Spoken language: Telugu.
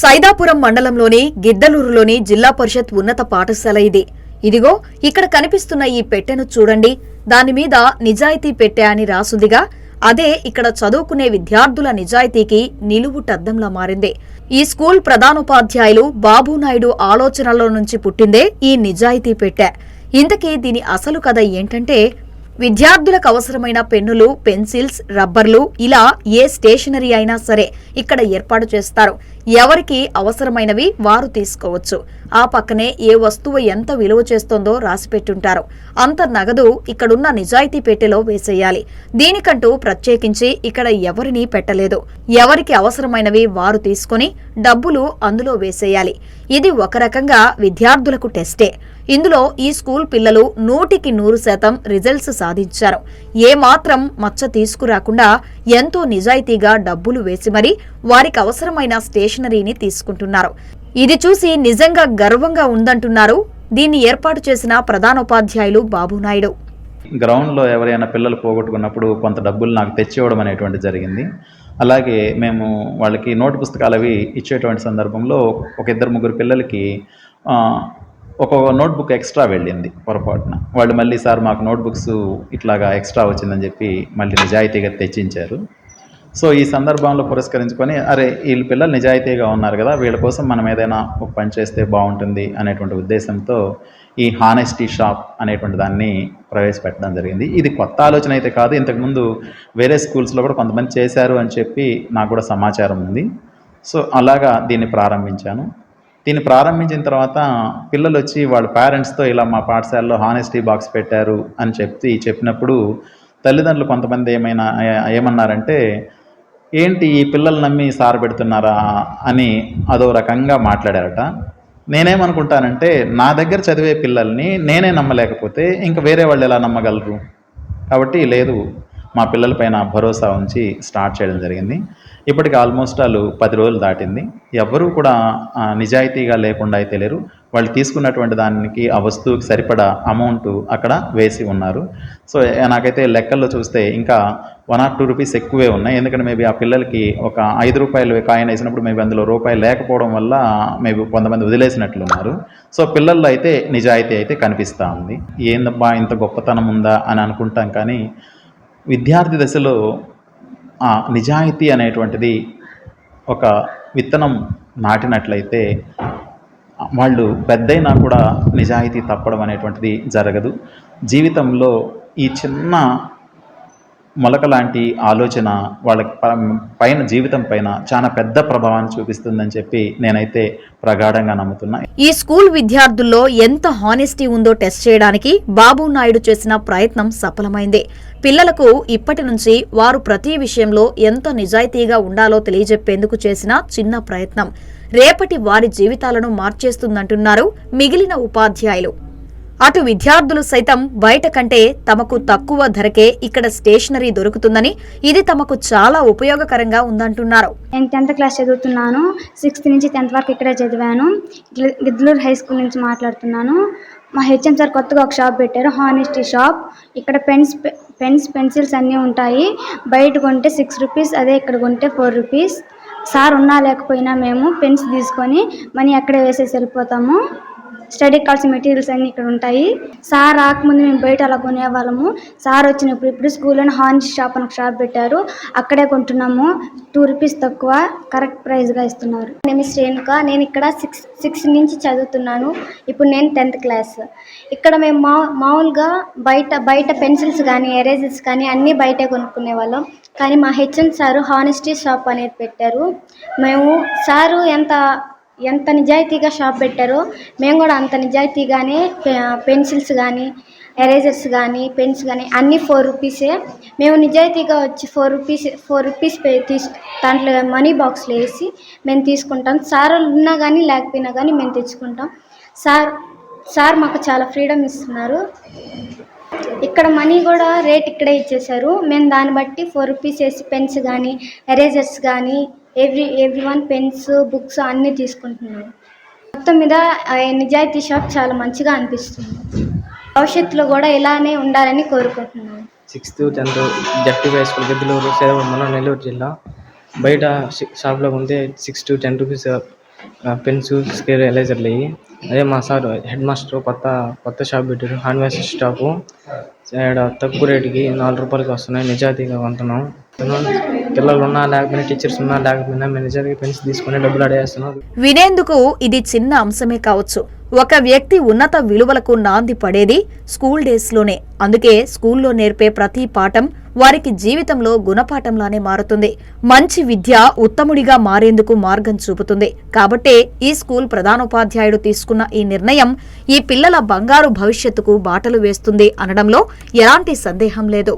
సైదాపురం మండలంలోని గిద్దలూరులోని జిల్లా పరిషత్ ఉన్నత పాఠశాల ఇది. ఇదిగో ఇక్కడ కనిపిస్తున్న ఈ పెట్టెను చూడండి. దాని మీద నిజాయితీ పెట్టె అని రాసుందిగా అదే ఇక్కడ చదువుకునే విద్యార్థుల నిజాయితీకి నిలువుటద్దంలా మారింది. ఈ స్కూల్ ప్రధానోపాధ్యాయులు బాబునాయుడు ఆలోచనల నుంచి పుట్టిందే ఈ నిజాయితీ పెట్టె. ఇంతకీ దీని అసలు కథ ఏంటంటే విద్యార్థులకు అవసరమైన పెన్నులు పెన్సిల్స్ రబ్బర్లు ఇలా ఏ స్టేషనరీ అయినా సరే ఇక్కడ ఏర్పాటు చేస్తారు. ఎవరికి అవసరమైనవి వారు తీసుకోవచ్చు. ఆ పక్కనే ఏ వస్తువు ఎంత విలువ చేస్తోందో రాసిపెట్టుంటారు. అంత నగదు ఇక్కడున్న నిజాయితీ పెట్టెలో వేసేయాలి. దీనికంటూ ప్రత్యేకించి ఇక్కడ ఎవరిని పెట్టలేదు. ఎవరికి అవసరమైనవి వారు తీసుకొని డబ్బులు అందులో వేసేయాలి. ఇది ఒక రకంగా విద్యార్థులకు టెస్టే. ఇందులో ఈ స్కూల్ పిల్లలు నూటికి నూరు శాతం రిజల్ట్స్ సాధించారు. ఏమాత్రం మచ్చ తీసుకురాకుండా ఎంతో నిజాయితీగా డబ్బులు వేసి మరీ వారికి అవసరమైన స్టేషనరీని తీసుకుంటున్నారు. ఇది చూసి నిజంగా గర్వంగా ఉందంటున్నారు దీన్ని ఏర్పాటు చేసిన ప్రధానోపాధ్యాయులు బాబునాయుడు గ్రౌండ్లో ఎవరైనా పిల్లలు పోగొట్టుకున్నప్పుడు కొంత డబ్బులు నాకు తెచ్చివ్వడం అనేటువంటి జరిగింది. అలాగే మేము వాళ్ళకి నోటు పుస్తకాలు అవి ఇచ్చేటువంటి సందర్భంలో ఒక ఇద్దరు ముగ్గురు పిల్లలకి ఒక నోట్బుక్ ఎక్స్ట్రా వెళ్ళింది పొరపాటున. వాళ్ళు మళ్ళీ సార్ మాకు నోట్బుక్స్ ఇట్లాగా ఎక్స్ట్రా వచ్చిందని చెప్పి మళ్ళీ నిజాయితీగా తెచ్చించారు. సో ఈ సందర్భంలో పురస్కరించుకొని అరే వీళ్ళు పిల్లలు నిజాయితీగా ఉన్నారు కదా వీళ్ళ కోసం మనం ఏదైనా ఒక పని చేస్తే బాగుంటుంది అనేటువంటి ఉద్దేశంతో ఈ హానెస్టీ షాప్ అనేటువంటి దాన్ని ప్రవేశపెట్టడం జరిగింది. ఇది కొత్త ఆలోచన అయితే కాదు. ఇంతకుముందు వేరే స్కూల్స్లో కూడా కొంతమంది చేశారు అని చెప్పి నాకు కూడా సమాచారం ఉంది. సో అలాగా దీన్ని ప్రారంభించాను. దీన్ని ప్రారంభించిన తర్వాత పిల్లలు వచ్చి వాళ్ళ పేరెంట్స్తో ఇలా మా పాఠశాలలో హానెస్టీ బాక్స్ పెట్టారు అని చెప్పి చెప్పినప్పుడు తల్లిదండ్రులు కొంతమంది ఏమైనా ఏమన్నారంటే ఏంటి ఈ పిల్లలు నమ్మి సార్ పెడుతున్నారా? అని అదో రకంగా మాట్లాడారట. నేనేమనుకుంటానంటే నా దగ్గర చదివే పిల్లల్ని నేనే నమ్మలేకపోతే ఇంకా వేరే వాళ్ళు ఎలా నమ్మగలరు? కాబట్టి లేదు మా పిల్లలపైన భరోసా ఉంచి స్టార్ట్ చేయడం జరిగింది. ఇప్పటికి ఆల్మోస్ట్ వాళ్ళు పది రోజులు దాటింది. ఎవ్వరూ కూడా నిజాయితీగా లేకుండా అయితే లేరు. వాళ్ళు తీసుకున్నటువంటి దానికి ఆ వస్తువుకి సరిపడా అమౌంట్ అక్కడ వేసి ఉన్నారు. సో నాకైతే లెక్కల్లో చూస్తే ఇంకా వన్ ఆర్ టూ రూపీస్ ఎక్కువే ఉన్నాయి. ఎందుకంటే మేబీ ఆ పిల్లలకి ఒక ఐదు రూపాయలు కాయిన్ వేసినప్పుడు మేబీ అందులో రూపాయలు లేకపోవడం వల్ల మేబీ కొంతమంది వదిలేసినట్లున్నారు సో పిల్లల్లో అయితే నిజాయితీ అయితే కనిపిస్తూ ఉంది. ఏందబ్బా ఇంత గొప్పతనం ఉందా? అని అనుకుంటాం కానీ విద్యార్థి దశలో ఆ నిజాయితీ అనేటువంటిది ఒక విత్తనం నాటినట్లయితే వాళ్ళు పెద్దయినా కూడా నిజాయితీ తప్పడం అనేటువంటిది జరగదు. జీవితంలో ఈ చిన్న మొలక లాంటి ఆలోచన వాళ్ళ పైన జీవితం పైన చాలా పెద్ద ప్రభావాన్ని చూపిస్తుందని చెప్పి నేనైతే ప్రగాఢంగా నమ్ముతున్నా. ఈ స్కూల్ విద్యార్థుల్లో ఎంత హానెస్టీ ఉందో టెస్ట్ చేయడానికి బాబు నాయుడు చేసిన ప్రయత్నం సఫలమైంది. పిల్లలకు ఇప్పటి నుంచి వారు ప్రతి విషయంలో ఎంత నిజాయితీగా ఉండాలో తెలియజెప్పేందుకు చేసిన చిన్న ప్రయత్నం. రేపటి వారి జీవితాలను మార్చేస్తుందంటున్నారు మిగిలిన ఉపాధ్యాయులు. అటు విద్యార్థులు సైతం బయట కంటే తమకు తక్కువ ధరకే ఇక్కడ స్టేషనరీ దొరుకుతుందని ఇది తమకు చాలా ఉపయోగకరంగా ఉందంటున్నారు. నేను టెన్త్ క్లాస్ చదువుతున్నాను. సిక్స్త్ నుంచి టెన్త్ వరకు ఇక్కడే చదివాను. గి- గిద్దలూరు హై స్కూల్ నుంచి మాట్లాడుతున్నాను. మా హెచ్ఎం సార్ కొత్తగా ఒక షాప్ పెట్టారు హానెస్టీ షాప్. ఇక్కడ పెన్స్ పెన్స్ పెన్సిల్స్ అన్నీ ఉంటాయి. బయట కొంటే సిక్స్ రూపీస్ అదే ఇక్కడ కొంటే ఫోర్ రూపీస్. సార్ ఉన్నా లేకపోయినా మేము పెన్స్ తీసుకొని మనీ అక్కడే వేసేసి వెళ్ళిపోతాము. స్టడీ కావాల్సిన మెటీరియల్స్ అన్నీ ఇక్కడ ఉంటాయి. సార్ రాకముందు మేము బయట అలా కొనేవాళ్ళము. సార్ వచ్చినప్పుడు ఇప్పుడు స్కూల్లోనే హాన్స్ షాప్ అని ఒక షాప్ పెట్టారు. అక్కడే కొంటున్నాము. టూ రూపీస్ తక్కువ. కరెక్ట్ ప్రైస్గా ఇస్తున్నారు. నేను శ్రేణుక. నేను ఇక్కడ సిక్స్ సిక్స్ నుంచి చదువుతున్నాను. ఇప్పుడు నేను టెన్త్ క్లాస్. ఇక్కడ మేము మా మామూలుగా బయట బయట పెన్సిల్స్ కానీ ఎరేజర్స్ కానీ అన్నీ బయటే కొనుక్కునే వాళ్ళం కానీ మా హెచ్ఎం సారు హానెస్టీ షాప్ అనేది పెట్టారు. మేము సారు ఎంత ఎంత నిజాయితీగా షాప్ పెట్టారో మేము కూడా అంత నిజాయితీగానే పె- పెన్సిల్స్ కానీ ఎరేజర్స్ కానీ పెన్స్ కానీ అన్నీ ఫోర్ రూపీసే. మేము నిజాయితీగా వచ్చి four rupees four rupees pay తీసు దాంట్లో మనీ బాక్స్లో వేసి మేము తీసుకుంటాం. సార్ ఉన్నా కానీ లేకపోయినా కానీ మేము తెచ్చుకుంటాం. సార్ సార్ మాకు చాలా ఫ్రీడమ్ ఇస్తున్నారు. ఇక్కడ మనీ కూడా రేట్ ఇక్కడే ఇచ్చేశారు. మేము దాన్ని బట్టి ఫోర్ రూపీస్ వేసి పెన్స్ కానీ ఎరేజర్స్ కానీ every every one pens books అన్నీ తీసుకుంటున్నాను. మొత్తం మీద ఆ నిజాయితీ షాప్ చాలా మంచిగా అనిపిస్తుంది. భవిష్యత్తులో కూడా ఇలానే ఉండాలని కోరుకుంటున్నాను. Sixth tenth ZP high school Giddaluru సేవ మన నెల్లూరు జిల్లా. బయట షాప్లో ఉంటే six to ten rupees pens scale ఎలైజర్లు అయ్యి అదే మా సార్ హెడ్ మాస్టర్ కొత్త కొత్త షాప్ పెట్టారు హ్యాండ్ వాష్ షాపు ఇక్కడ తక్కువ రేటుకి నాలుగు రూపాయలకి వస్తున్నాయి నిజాయితీగా కొంటున్నాం. పిల్లలు ఉన్నా లేకపోయినా టీచర్స్ ఉన్నా లేకపోయినా మేనేజర్ పెన్స్ తీసుకుని డబ్బులు అడేస్తున్నాం వినేందుకు ఇది చిన్న అంశమే కావచ్చు. ఒక వ్యక్తి ఉన్నత విలువలకు నాంది పడేది స్కూల్ డేస్లోనే అందుకే స్కూల్లో నేర్పే ప్రతి పాఠం వారికి జీవితంలో గుణపాఠంలానే మారుతుంది. మంచి విద్య ఉత్తముడిగా మారేందుకు మార్గం చూపుతుంది. కాబట్టే ఈ స్కూల్ ప్రధానోపాధ్యాయుడు తీసుకున్న ఈ నిర్ణయం ఈ పిల్లల బంగారు భవిష్యత్తుకు బాటలు వేస్తుంది అనడంలో ఎలాంటి సందేహం లేదు.